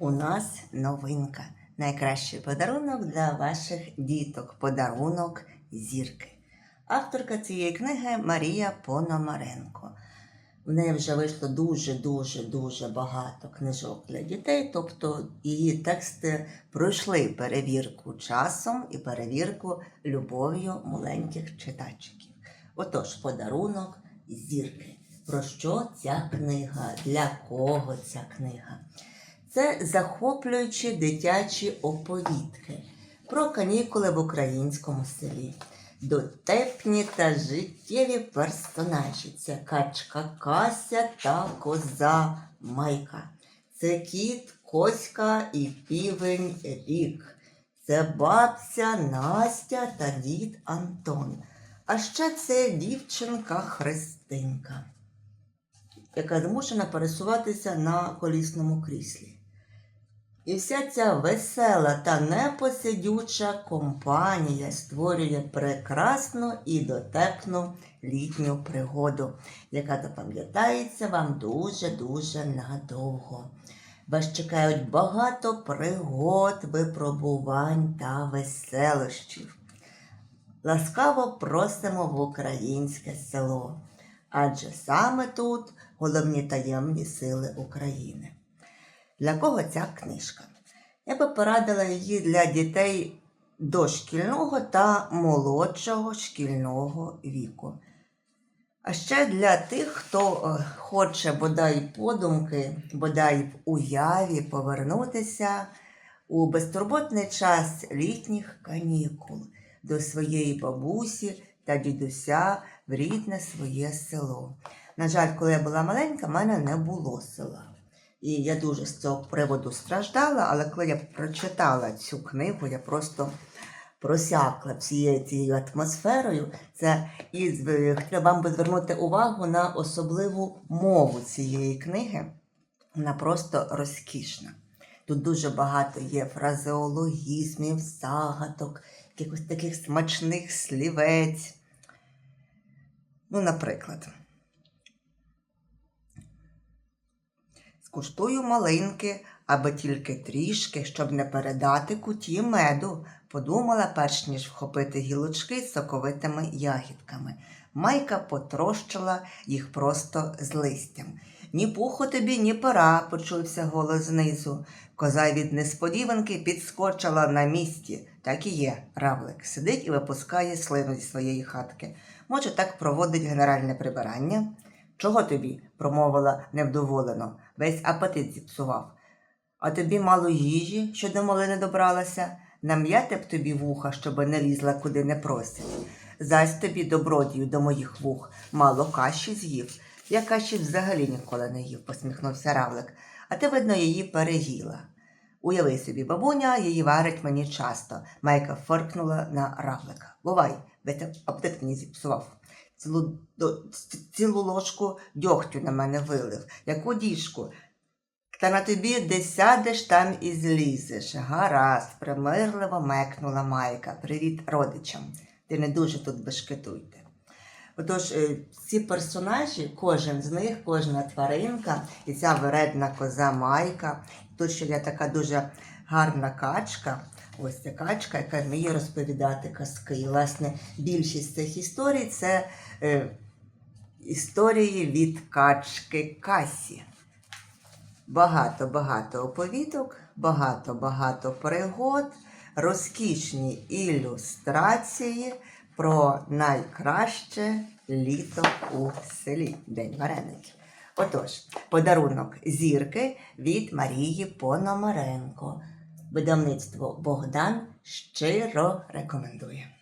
У нас новинка. Найкращий подарунок для ваших діток. Подарунок зірки. Авторка цієї книги Марія Пономаренко. В неї вже вийшло дуже-дуже дуже багато книжок для дітей, тобто її тексти пройшли перевірку часом і перевірку любов'ю маленьких читачиків. Отож, подарунок зірки. Про що ця книга? Для кого ця книга? Це захоплюючі дитячі оповідки про канікули в українському селі. Дотепні та життєві персонажі. Це качка Кася та коза Майка. Це кіт, коська і півень Рік. Це бабця Настя та дід Антон. А ще це дівчинка Христинка, яка змушена пересуватися на колісному кріслі. І вся ця весела та непосидюча компанія створює прекрасну і дотепну літню пригоду, яка запам'ятається вам дуже-дуже надовго. Вас чекають багато пригод, випробувань та веселощів. Ласкаво просимо в українське село, адже саме тут головні таємні сили України. Для кого ця книжка? Я би порадила її для дітей дошкільного та молодшого шкільного віку. А ще для тих, хто е, хоче бодай подумки, бодай в уяві повернутися у безтурботний час літніх канікул до своєї бабусі та дідуся в рідне своє село. На жаль, коли я була маленька, в мене не було села. І я дуже з цього приводу страждала, але коли я прочитала цю книгу, я просто просякла всією цією атмосферою. Це і вам би звернути увагу на особливу мову цієї книги. Вона просто розкішна. Тут дуже багато є фразеологізмів, загадок, якихось таких смачних слівець. Ну, наприклад. Скуштую малинки, аби тільки трішки, щоб не передати куті меду, подумала, перш ніж вхопити гілочки з соковитими ягідками. Майка потрощила їх просто з листям. Ні пуху тобі, ні пора, почувся голос знизу. Коза від несподіванки підскочила на місці. Так і є, равлик. Сидить і випускає слину зі своєї хатки. Може, так проводить генеральне прибирання? Чого тобі? промовила невдоволено. Весь апетит зіпсував. А тобі мало їжі, що до малини добралася? Нам'яти б тобі вуха, щоби не лізла куди не просять. Зась тобі добродію до моїх вух, мало каші з'їв. Я каші взагалі ніколи не їв, посміхнувся Равлик. А ти, видно, її переїла. Уяви собі, бабуня її варить мені часто. Майка фыркнула на Равлика. Бувай, весь апетит мені зіпсував. Цілу, цілу ложку дьогтю на мене вилив, яку діжку. Та на тобі де сядеш, там і злізеш. Гаразд, примирливо мекнула Майка. Привіт родичам. Ти не дуже тут бешкетуйте. Отож, е, ці персонажі, кожен з них, кожна тваринка, і ця вередна коза Майка. Тут ще є така дуже гарна качка. Ось ця качка, яка вміє розповідати казки. І, власне, більшість цих історій це е, історії від качки Касі. Багато-багато оповідок, багато-багато пригод, розкішні ілюстрації про найкраще літо у селі День вареників. Отож, подарунок зірки від Марії Пономаренко. Видавництво Богдан щиро рекомендує.